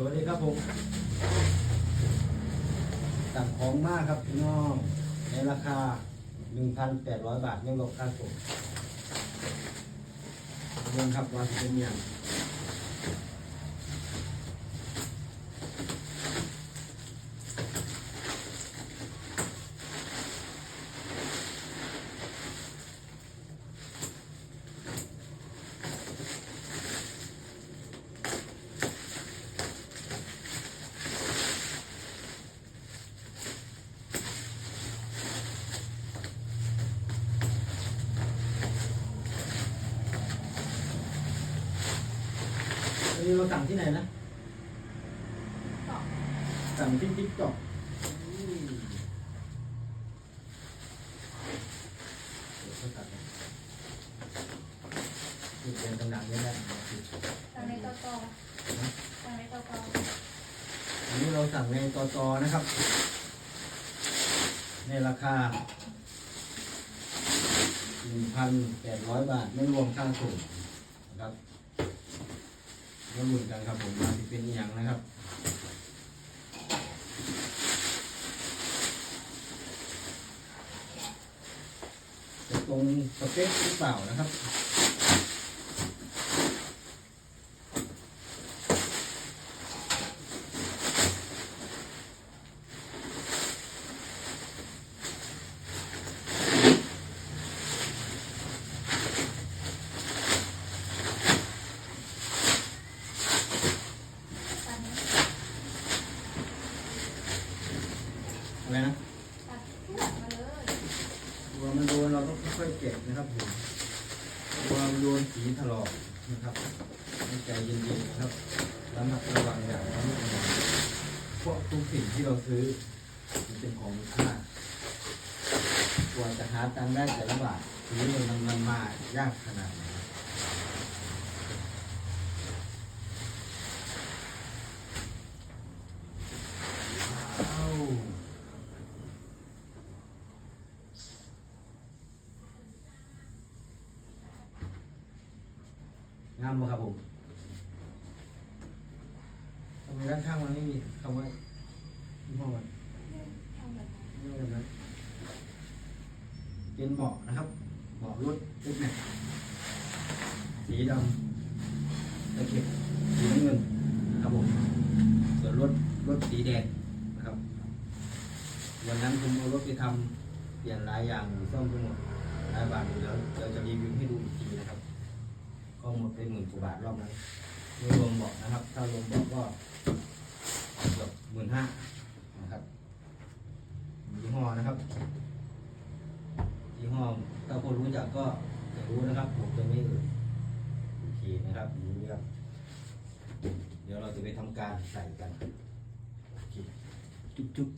สวัสดีครับผมสั่งของมากครับพี่น้อง ในราคา 1,800 บาทไม่รวมค่าส่งเรื่องครับว่าเป็นอย่าง วันนี้เราสั่งที่ไหนนะ สั่งที่ติ๊กต็อกจุดเด่นต่างๆไม่ได้นะครับทางในตอตอทางในตอตออันนี้เราสั่งในตอตอนะครับ ในราคา1,800 บาท ไม่รวมค่าส่ง มาลุ้นกันครับผมมาสิเป็นอหย่างนะครับจะตรงสเปคหรือเปล่านะครับ อะไรนะตัดพวดมาเลยตัวมันโดนเราต้องค่อยๆเก็บนะครับผมตัวมันโดนสีถลอกนะครับให้ใจเย็นๆนะครับระมัดระวังอย่างนี้พวกทุกสิ่งที่เราซื้อมันเป็นของมีค่ากว่าจะหาตังได้แต่ละบาททีนี้มันมันมายากขนาดไหนครับว้าว งามไหมครับผมทำไมด้านข้างมันไม่มีคำว่ายี่ห้อมันทำแบบนั้นเป็นเบาะนะครับเบาะรถติดแม็กสีดำตะเข็บสีน้ำเงินครับผมส่วนรถรถสีแดงนะครับ วันนั้นผมเอารถไปทำเปลี่ยนหลายอย่างซ่อมทั้งหมดหลายบาทอยู่แล้วเราจะรีวิวให้ดูอีกทีนะครับ ก็หมดไปหมื่น กว่บาทรอบนั้นไม่รวมบาะนะครับ ถ้ารวมบาะก็เกือบหมื่นห้านะครับยี่ห้อนะครับยี่ห้อถ้าคนรู้จักก็จะรู้นะครับผมจะไม่เอ่ยโอเคนะครับอย่างนี้ครับเดี๋ยวเราจะไปทำการใส่กันโอเคจุ๊บจุ๊บ